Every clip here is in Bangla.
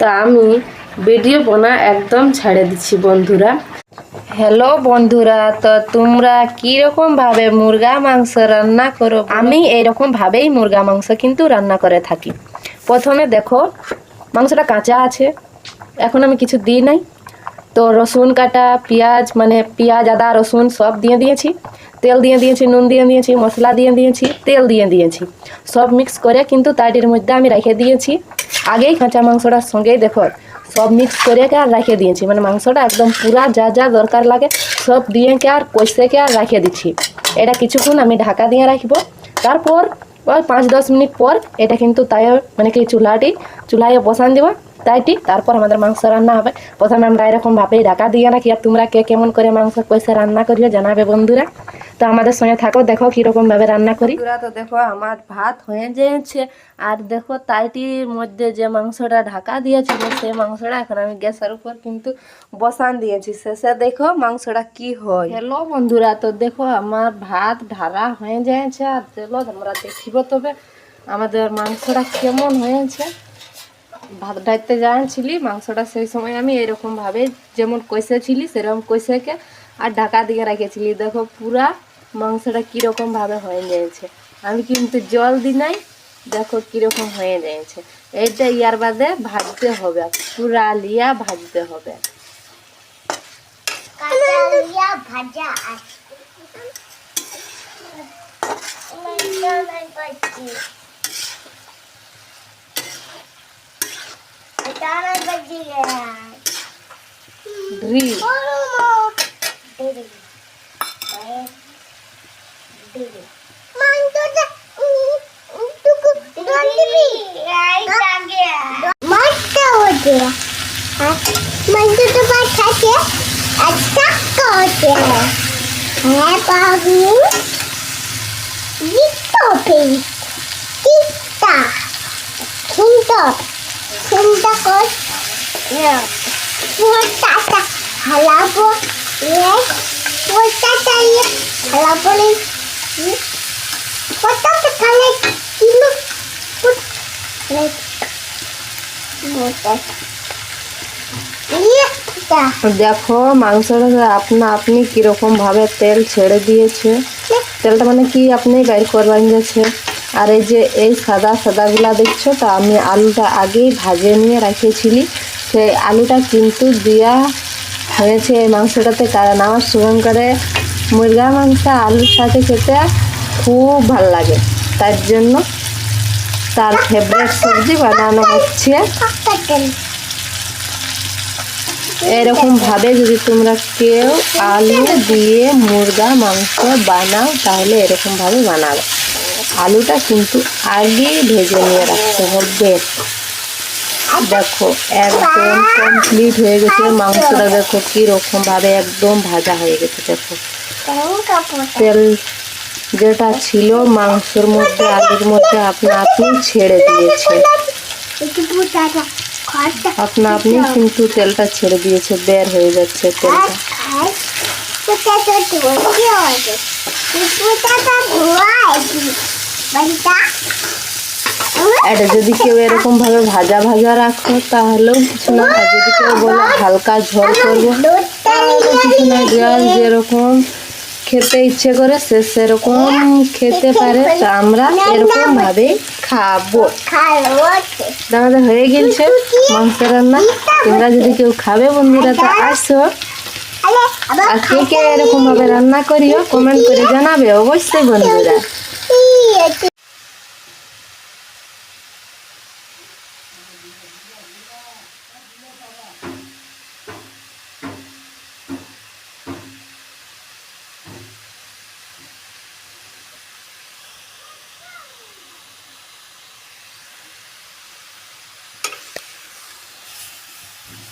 তো আমি ভিডিও বানা একদম ছেড়ে দিচ্ছি বন্ধুরা। হ্যালো বন্ধুরা তো তোমরা কীরকম ভাবে মুরগা মাংস রান্না করো আমি এইরকম ভাবেই মুরগা মাংস কিন্তু রান্না করে থাকি। প্রথমে দেখো মাংসটা কাঁচা আছে এখন আমি কিছু দিই নাই। তো রসুন কাটা পেঁয়াজ মানে পেঁয়াজ আদা রসুন সব দিয়ে দিয়েছি। তেল দিয়ে দিয়েছি, নুন দিয়ে দিয়েছি, মশলা দিয়ে দিয়েছি, তেল দিয়ে দিয়েছি। সব মিক্স করে কিন্তু তাটির মধ্যে আমি রেখে দিয়েছি। আগেই কাঁচা মাংসটার সঙ্গেই দেখো, সব মিক্স করে আর রেখে দিয়েছি। মানে মাংসটা একদম পুরা যা যা দরকার লাগে, সব দিয়ে আর কষে কে আর রেখে দিচ্ছি। এটা কিছুক্ষণ আমি ঢাকা দিয়ে রাখব। তারপর ওই পাঁচ দশ মিনিট পর এটা কিন্তু তাই মানে কি চুলাটি, চুলায় বসান দেবো ঠিক তারপর আমাদের মাংস রান্না হবে। প্রথমে আমরা এরকম ভাবেই ঢাকা দিয়ে রাখি আর তোমরা কে কেমন করে মাংস কষে রান্না করিও জানাবে বন্ধুরা। তো আমাদের সঙ্গে থাকো দেখো কীরকম ভাবে রান্না করি। তো দেখো আমার ভাত হয়ে যেছে আর দেখো তাইটির মধ্যে যে মাংসটা ঢাকা দিয়েছিল সেই মাংসটা এখন আমি গ্যাসের উপর কিন্তু বসান দিয়েছি। শেষে দেখো মাংসটা কি হয়। হ্যালো বন্ধুরা তো দেখো আমার ভাত ঢালা হয়ে যাচ্ছে আর চলো আমরা দেখিব তবে আমাদের মাংসটা কেমন হয়েছে। ভাত ডাইতে যাচ্ছিলি মাংসটা সেই সময় আমি এরকম ভাবে যেমন কষেছিলি সেরকম কষেকে আর ঢাকা দিয়ে রেখেছিলি। দেখো পুরা মাংসটা কীরকম ভাবে হয়ে যাচ্ছে আমি কিন্তু জল দিই নাই, দেখো কীরকম হয়ে যাচ্ছে এইটা ইয়ার বাদে ভাজতে হবে, পুরা লিয়া ভাজতে হবে। ভাজা আছে করছি এটা আমার বাজি ড্রি মাংসটা মাছটা হচ্ছে মাংসটা পাঠাচ্ছে একটা হচ্ছে হ্যাঁ বাবু পেয়ে চিন্তা চিন্তা চিন্তা কর পোটাটা হালাবো পোটাটা হালাবো পোটাটা খালে কিলো দেখো, মাংসটা আপনা আপনি কীরকম ভাবে তেল ছেড়ে দিয়েছে। তেলটা মানে কি আপনি বাইর করবেন যাচ্ছে? আর এই যে এই সাদা সাদাগুলা দেখছ, তা আমি আলুটা আগেই ভাজে নিয়ে রেখেছিলি। সেই আলুটা কিন্তু দেওয়া হয়েছে এই মাংসটাতে, কারণ আমার শুভঙ্করে মুরগা মাংস, আলুর সাথে খেতে খুব ভালো লাগে। তার জন্য তার ফেভারিট সবজি বানানো হচ্ছে। এরকম ভাবে যদি তোমরা কেউ আলু দিয়ে মুরগা, মাংস বানাও, তাহলে এরকম ভাবে বানাবে। আলুটা কিন্তু আগেই ভেজে নিয়ে রাখতে হবে। দেখো, একদম কমপ্লিট হয়ে গেছে। মাংসটা দেখো কীরকম ভাবে একদম ভাজা হয়ে গেছে, দেখো। তেল যেটা ছিল মাংসের মধ্যে, আলুর মধ্যে আপনা আপনি ছেড়ে দিয়েছে। আপনা আপনি কিন্তু তেলটা ছেড়ে দিয়েছে, বের হয়ে যাচ্ছে তেলটা। এটা যদি কেউ এরকম ভাবে ভাজা ভাজা রাখো তাহলেও কিছু না যদি কেউ বলে হালকা ঝোল করব কিছু না, যার যেরকম খেতে ইচ্ছে করে, সে সেরকম খেতে পারে। তো আমরা এরকম ভাবে খাব। দাদা হয়ে গেছে মাংস রান্না। তোমরা যদি কেউ খাবে বন্ধুরা, তো আসো। আর কে কে এরকম ভাবে রান্না করিও কমেন্ট করে জানাবে অবশ্যই বন্ধুরা।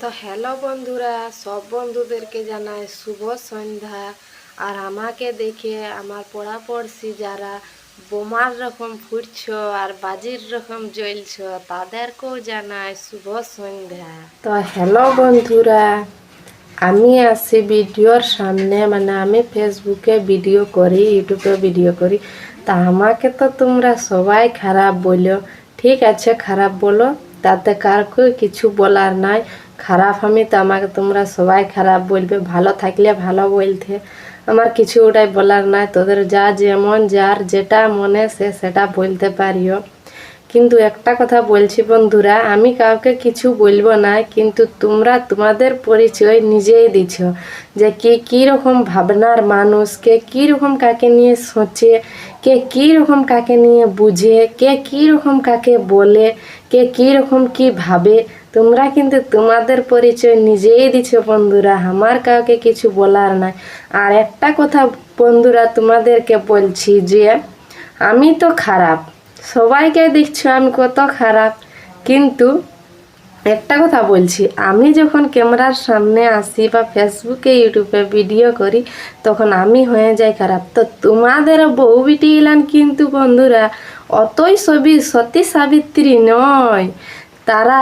তো হ্যালো বন্ধুরা, সব বন্ধুদেরকে জানাই শুভ সন্ধ্যা। আর আমাকে দেখে আমার পড়াপড়শি যারা বোমার রকম ফুটছ আর বাজির রকম জ্বলছ, তাদেরকেও জানাই শুভ সন্ধ্যা। তো হ্যালো বন্ধুরা, আমি আসি ভিডিওর সামনে মানে আমি ফেসবুকে ভিডিও করি, ইউটিউবে ভিডিও করি। তা আমাকে তো তোমরা সবাই খারাপ বলো, ঠিক আছে খারাপ বলো, তাতে কারকে কিছু বলার নাই। খারাপ, আমি তো আমাকে তোমরা সবাই খারাপ বলবে, ভালো থাকলে ভালো বলতে। আমার কিছু ওটাই বলার নাই, তোদের যা যেমন, যার যেটা মনে সে সেটা বলতে পারিও। কিন্তু একটা কথা বলছি বন্ধুরা, আমি কাউকে কিছু বলব না, কিন্তু তোমরা তোমাদের পরিচয় নিজেই দিছ, যে কে কী রকম ভাবনার মানুষ, কে কী রকম কাকে নিয়ে সোচে, কে কী রকম কাকে নিয়ে বুঝে, কে কী রকম কাকে বলে, কে কী রকম কী ভাবে তোমরা কিন্তু তোমাদের পরিচয় নিজেই দিছ বন্ধুরা। আমার কাউকে কিছু বলার নাই। আর একটা কথা বন্ধুরা তোমাদেরকে বলছি যে, আমি তো খারাপ। সবাইকে দেখছ আমি কত খারাপ। কিন্তু একটা কথা বলছি, আমি যখন ক্যামেরার সামনে আসি বা ফেসবুকে, ইউটিউবে ভিডিও করি, তখন আমি হয়ে যাই খারাপ। তো তোমাদের বউ বিটি গিলান কিন্তু বন্ধুরা, অতই ছবি সতী সাবিত্রী নয়। তারা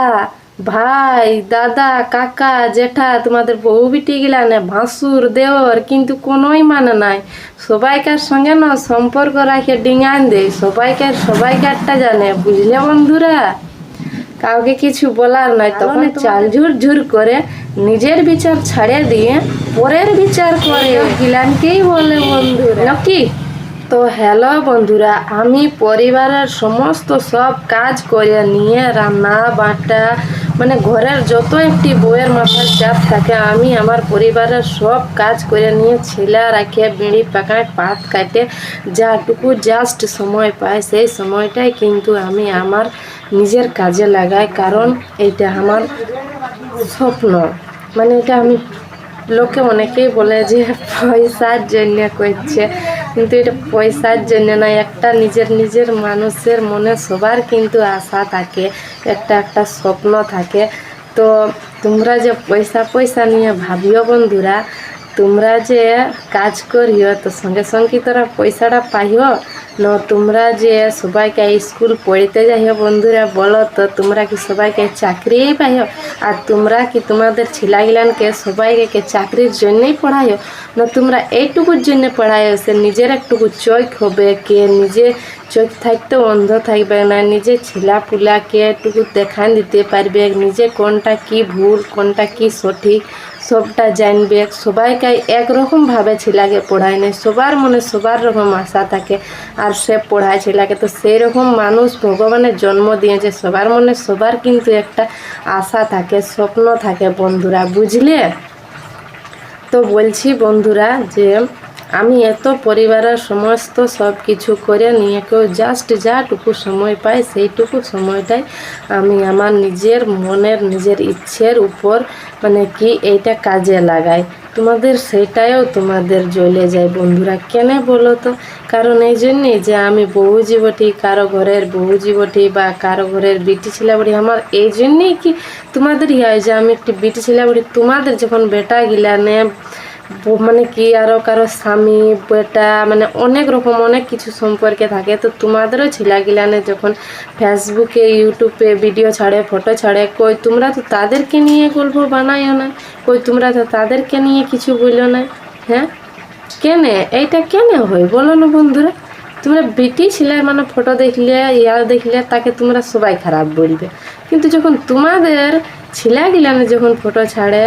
ভাই দাদা কাকা জেঠা তোমাদের বউ বিটি গিলানে ভাসুর দেওর কিন্তু কোনোই মানে নাই। সবাইকার সঙ্গে না সম্পর্ক রাখে ডিঙান দেয় সবাইকার সবাইকারটা জানে বুঝলে বন্ধুরা? কাউকে কিছু বলার নাই তখন চাল ঝুর ঝুর করে নিজের বিচার ছাড়ে দিয়ে পরের বিচার করে। গিলানকেই বলে বন্ধুরা। নাকি তো হ্যালো বন্ধুরা আমি পরিবারের সমস্ত সব কাজ করে নিয়ে রান্না বাটা মানে ঘরের যত একটি বইয়ের মাথায় চাপ থাকে, আমি আমার পরিবারের সব কাজ করে নিয়ে ছেলে রাখে, বিড়ি পাকায় পাত কাটে যাটুকু জাস্ট সময় পাই সেই সময়টাই কিন্তু আমি আমার নিজের কাজে লাগাই। কারণ এটা আমার স্বপ্ন। মানে এটা আমি, লোকে অনেকেই বলে যে পয়সার জন্য করছে। কিন্তু এটা পয়সার জন্য না, একটা নিজের নিজের মানুষের মনে সবার কিন্তু আশা থাকে, একটা একটা স্বপ্ন থাকে। তো তোমরা যে পয়সা পয়সা নিয়ে ভাবিও বন্ধুরা, তোমরা যে কাজ করিও, তো সঙ্গে সঙ্গে তোরা পয়সাটা পাইও? ন, তোমরা যে সবাইকে স্কুল পড়তে যাইও বন্ধুরা, বলো তো তোমরা কি সবাইকে চাকরিই পাইও? আর তোমরা কি তোমাদের ছেলাগিলানকে সবাইকে চাকরির জন্যই পড়াইও? না, তোমরা এইটুকুর জন্য পড়াইও, সে নিজের একটুকু চোখ হবে, কে নিজে চোখ থাকতে অন্ধ থাকবে না, নিজে ছেলা পুলাকে একটুকু দেখান দিতে পারবে, নিজে কোনটা কি ভুল, কোনটা কি সঠিক সবটা জানবে। সবাইকে একরকমভাবে ছেলেকে পড়ায় নেই সবার মনে সবার রকম আশা থাকে। আর সে পড়ায় ছেলেকে। তো সেই রকম মানুষ ভগবানের জন্ম দিয়েছে। সবার মনে সবার কিন্তু একটা আশা থাকে, স্বপ্ন থাকে। বন্ধুরা, বুঝলে? তো বলছি বন্ধুরা যে আমি এত পরিবারের সমস্ত সব কিছু করে নিয়ে কেউ জাস্ট যাটুকু সময় পাই সেইটুকু সময়টাই আমি আমার নিজের মনের, নিজের ইচ্ছের উপর মানে কি এইটা কাজে লাগাই। তোমাদের সেটাও তোমাদের জ্বলে যায় বন্ধুরা। কেন বলো তো? কারণ এই জন্যেই যে আমি বহু জীবটি কারও ঘরের বহু জীবটি বা কারও ঘরের বিটি ছিলাবড়ি আমার এই জন্যেই কি তোমাদের হয় যে আমি একটি বিটি ছিলাবড়ি তোমাদের যখন বেটা গিলানে ব- মানে কি আরও কারও স্বামী বেটা মানে অনেক রকম অনেক কিছু সম্পর্কে থাকে। তো তোমাদেরও ছেলাগিলানে যখন ফেসবুকে ইউটিউবে ভিডিও ছাড়ে ফটো ছাড়ে, কই তোমরা তো তাদেরকে নিয়ে গল্প বানাইও না। কই তোমরা তো তাদেরকে নিয়ে কিছু বলল না। হ্যাঁ? কেনে? এইটা কেনে হয়? বলো না বন্ধুরা। তোমরা বেটি ছেলের মানে ফটো দেখলে ইয়া দেখলে তাকে তোমরা সবাই খারাপ বলবে। কিন্তু যখন তোমাদের ছেলেগিলানে যখন ফটো ছাড়ে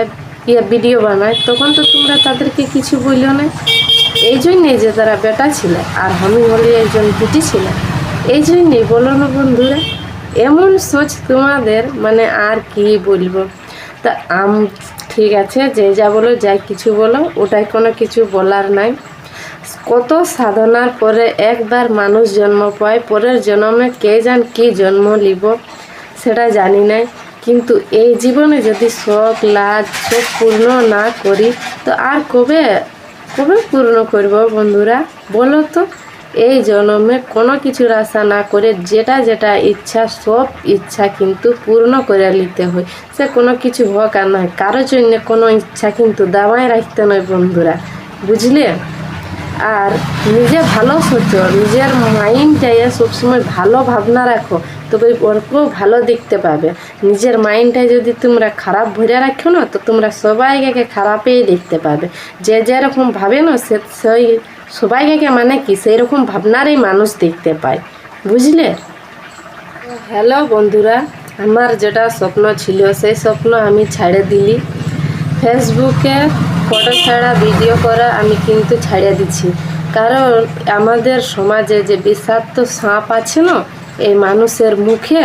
ইয়া ভিডিও বানায়, তখন তো তোমরা তাদেরকে কিছু বলল না। এই জন্যে যে তারা বেটা ছিল, আর আমি হলি একজন বেটি ছিল। এই জন্যেই বলো না বন্ধুরা, এমন সোচ তোমাদের মানে আর কি বলব? তা আম, ঠিক আছে, যে যা বলো যাই কিছু বলো, ওটাই কোনো কিছু বলার নাই। কত সাধনার পরে একবার মানুষ জন্ম পায়, পরের জন্মে কে জান কি জন্ম লিব, সেটা জানি নাই। কিন্তু এই জীবনে যদি শখ লাজ সব পূর্ণ না করি, তো আর কবে কবে পূর্ণ করব বন্ধুরা? বলো তো। এই জন্মে কোনো কিছুর আশা না করে যেটা যেটা ইচ্ছা, সব ইচ্ছা কিন্তু পূর্ণ করে নিতে হয়। সে কোনো কিছু হোক আর নয়, কারোর জন্য কোনো ইচ্ছা কিন্তু দাবায় রাখতে নয় বন্ধুরা। বুঝলে? আর নিজে ভালো সোচো নিজের মাইন্ডটাকে সবসময় ভালো ভাবনা রাখো, তবে অল্পও ভালো দেখতে পাবে। নিজের মাইন্ডটা যদি তোমরা খারাপ ভরে রাখো না, তো তোমরা সবাইকে খারাপেই দেখতে পাবে। যে যেরকম ভাবে না, সে সেই সবাইকে মানে কি সেই রকম ভাবনারই মানুষ দেখতে পায়। বুঝলে? হ্যালো বন্ধুরা, আমার যেটা স্বপ্ন ছিল, সেই স্বপ্ন আমি ছাড়ে দিলি। ফেসবুকে ফটো ছাড়া ভিডিও করা আমি কিন্তু ছাড়িয়ে দিচ্ছি। কারণ আমাদের সমাজে যে বিষাক্ত সাপ আছে না, এই মানুষের মুখে,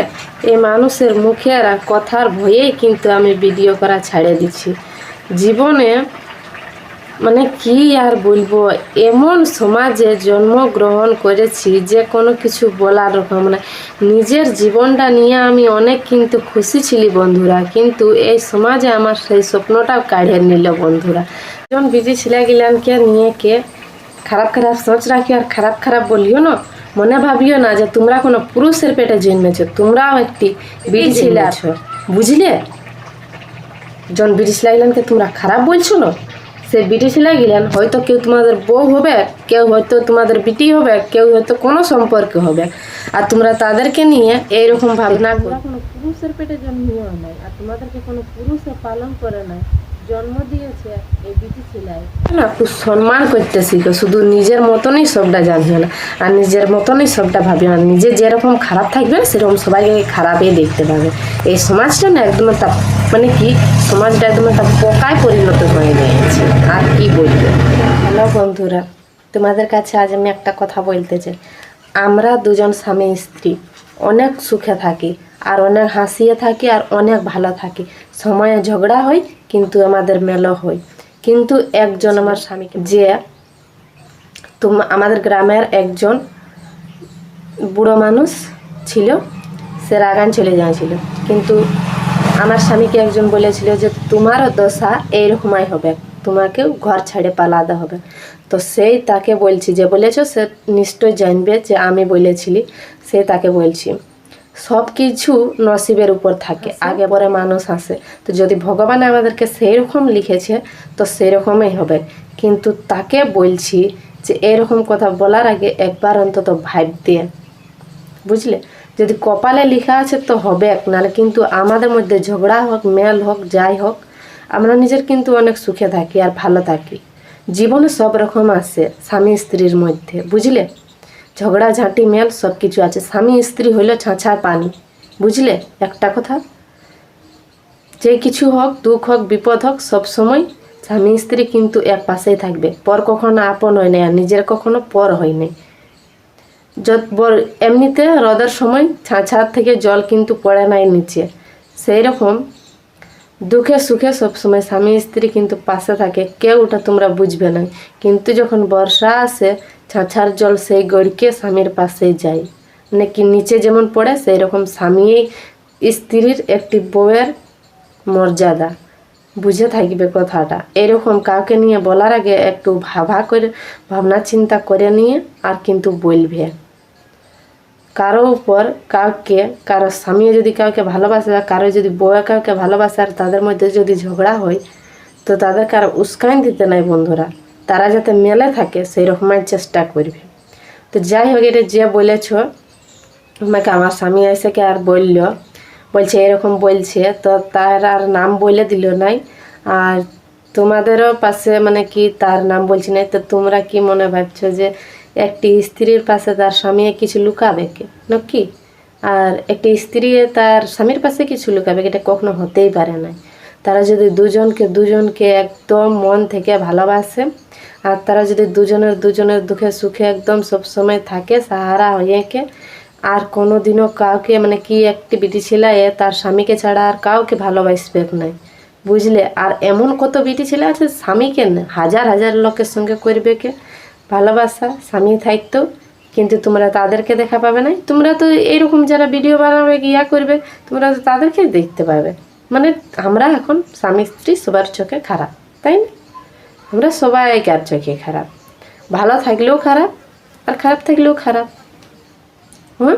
এই মানুষের মুখের কথার ভয়েই কিন্তু আমি ভিডিও করা ছাড়িয়ে দিচ্ছি। জীবনে মানে কি আর বলব? এমন সমাজে জন্মগ্রহণ করেছি যে কোনো কিছু বলার রকম না নিজের জীবনটা নিয়ে আমি অনেক কিন্তু খুশি ছিলি বন্ধুরা কিন্তু এই সমাজে আমার সেই স্বপ্নটাও কাঢ়িয়ে নিল বন্ধুরা। যখন বিজি ছেলেগিলানকে নিয়ে কে খারাপ খারাপ সোচ রাখি আর খারাপ খারাপ বলিও না। মনে ভাবিও না যে তোমরা কোনো পুরুষের পেটে জন্মেছো তোমরাও একটি বিড়ি ছেলে আছো। বুঝলে? জন ব্রিটিশ লাইলানকে তোমরা খারাপ বলছো না? সে বিটি সেলাই গেলেন, হয়তো কেউ তোমাদের বউ হবে, কেউ হয়তো তোমাদের বিটি হবে, কেউ হয়তো কোনো সম্পর্কে হবে। আর তোমরা তাদেরকে নিয়ে এইরকম ভাবনা কোনো পুরুষের পেটে জন্মিও নাই, আর তোমাদেরকে কোনো পুরুষে পালন করে নাই। জন্ম দিয়েছে এই বিটি না খুব সম্মান করতে শিখো শুধু নিজের মতনই সবটা জানবে না। আর নিজের মতনই সবটা ভাববে না। নিজে যেরকম খারাপ থাকবে সেরকম সবাইকে খারাপই দেখতে পাবে। এই সমাজটা না একদম একটা মানে কি সমাজটা একদম একটা পোকায় পরিণত হয়ে গিয়েছে। আর কি বলব? হ্যালো বন্ধুরা তোমাদের কাছে আজ আমি একটা কথা বলতে চাই। আমরা দুজন স্বামী স্ত্রী অনেক সুখে থাকি আর অনেক হাসিয়ে থাকি আর অনেক ভালো থাকি। সময়ে ঝগড়া হয়, কিন্তু আমাদের মেলো হয়। কিন্তু একজন আমার স্বামীকে যে তুম আমাদের গ্রামের একজন বুড়ো মানুষ ছিল, সে রাগান চলে যাচ্ছিল কিন্তু আমার স্বামীকে একজন বলেছিল যে, তোমারও দশা এইরকমই হবে। তোমাকেও ঘর ছেড়ে পালাতে হবে। তো সেই তাকে বলছি, যে বলেছ সে নিশ্চয় জানবে যে আমি বলেছিলি, সে তাকে বলছি। সব কিছু নসিবের উপর থাকে। আগে পরে মানুষ আসে তো যদি ভগবান আমাদেরকে সেই রকম লিখেছে তো সেই রকমই হবে। কিন্তু তাকে বলছি যে এরকম কথা বলার আগে একবার অন্তত ভাবতে বুঝলে? যদি কপালে লেখা আছে তো হবে নাহলে কিন্তু আমাদের মধ্যে ঝগড়া হোক মেল হোক যাই হোক আমরা নিজের কিন্তু অনেক সুখে থাকি আর ভালো থাকি। জীবনে সব রকম আছে স্বামী স্ত্রীর মধ্যে বুঝলে? ঝগড়া, ঝাঁটি, মেল সব কিছু আছে। স্বামী, স্ত্রী হইল ছাঁচা পানি। বুঝলে? একটা কথা। যে কিছু হোক, দুঃখ হোক, বিপদ হোক, সব সময় স্বামী, স্ত্রী কিন্তু এক পাশেই থাকবে। পর কখনো আপন হয় নাই আর নিজের কখনো পর হয় নাই। যত এমনিতে হ্রদের সময় ছাঁছার থেকে জল কিন্তু পড়ে নাই নিচে। সেই রকম দুঃখে সুখে সবসময় স্বামী স্ত্রী কিন্তু পাশে থাকে, কেউ ওটা তোমরা বুঝবে না। কিন্তু যখন বর্ষা আসে, ছাঁছার জল সেই গড়িকে স্বামীর পাশে যায়। মানে কি নিচে যেমন পড়ে সেই রকম স্বামী স্ত্রীর একটি বউয়ের মর্যাদা। বুঝে থাকবে কথাটা। এরকম কাউকে নিয়ে বলার আগে একটু ভাবা করে ভাবনা চিন্তা করে নিয়ে আর কিন্তু বলবে। কারও উপর কাউকে, কারও স্বামী যদি কাউকে ভালোবাসে বা কারও যদি বউয়ে কাউকে ভালোবাসে আর তাদের মধ্যে যদি ঝগড়া হয়, তো তাদের কারও উস্কান দিতে নাই বন্ধুরা। তারা যাতে মেলে থাকে, সেই রকমের চেষ্টা করবে। তো যাই হোক, এটা যে বলেছ, আমাকে আমার স্বামী এসে কে আর বলল? বলছে, এরকম বলছে। তো তার আর নাম বলে দিল নাই। আর তোমাদেরও পাশে মানে কি তার নাম বলছি না তো তোমরা কি মনে ভাবছ যে একটি স্ত্রীর পাশে তার স্বামী কিছু লুকাবে কে? নাকি আর একটি স্ত্রী তার স্বামীর পাশে কিছু লুকাবে এটা কখনো হতেই পারে না তারা যদি দুজনকে দুজনকে একদম মন থেকে ভালোবাসে, আর তারা যদি দুজনের দুজনের দুঃখে, সুখে একদম সবসময় থাকে, সাহারা হয়ে কে আর কোনো দিনও কাউকে মানে কি একটি বিটি ছেলে, এ তার স্বামীকে ছাড়া আর কাউকে ভালোবাসবে নাই। বুঝলে? আর এমন কত বিটি ছেলে আছে স্বামীকে হাজার হাজার লোকের সঙ্গে করবে কে? ভালোবাসা স্বামী থাকতো কিন্তু তোমরা তাদেরকে দেখা পাবে না। তোমরা তো এইরকম যারা ভিডিও বানাবে, ইয়া করবে, তোমরা তো তাদেরকে দেখতে পাবে। মানে আমরা এখন স্বামী স্ত্রী সবার চোখে খারাপ, তাই না? আমরা সবাইকার চোখে খারাপ? ভালো থাকলেও খারাপ, আর খারাপ থাকলেও খারাপ। হুম?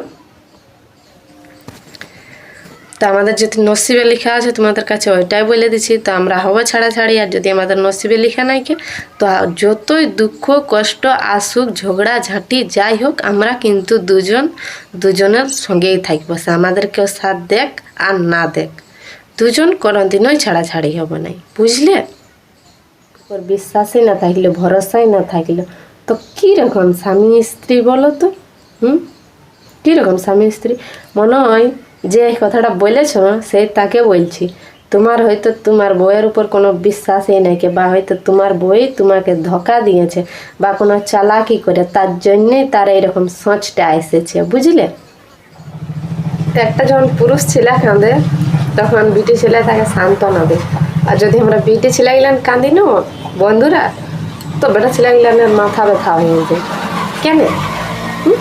তা আমাদের যদি নসিবে লেখা আছে তোমাদের কাছে ওইটাই বলে দিচ্ছি তো আমরা হব ছাড়াছাড়ি আর যদি আমাদের নসিবে লেখা নাই কে, তো যতই দুঃখ, কষ্ট, আসুক, ঝগড়া, ঝাঁটি, যাই হোক, আমরা কিন্তু দুজন, দুজনের সঙ্গেই থাকব। সে আমাদের কেউ সাথ দেখ আর না দেখ। দুজন কোনোদিনই ছাড়াছাড়ি হবে নাই। বুঝলে? ওর বিশ্বাসই না থাকলে, ভরসাই না থাকলে, তো কীরকম স্বামী স্ত্রী বলো তো? হুম? কীরকম স্বামী স্ত্রী? মনে হয় যে এই কথাটা বলেছ সে তাকে বলছি। তোমার হয়তো তোমার বইয়ের উপর কোনো বিশ্বাসই নাই বা হয়তো তোমার বই তোমাকে ধোকা দিয়েছে, বা কোনো চালাকি করে, তার জন্যেই তার এইরকম সোচটা এসেছে, বুঝলে? একটা যখন পুরুষ ছেলে কাঁদে, তখন বিটি ছেলে তাকে সান্ত্বনা দেয়। আর যদি আমরা বিটি ছেলেগুলান কাঁদি না বন্ধুরা? তো বেটা ছেলেগুলানের মাথা ব্যথা হয়ে যায়। কেন? হুম?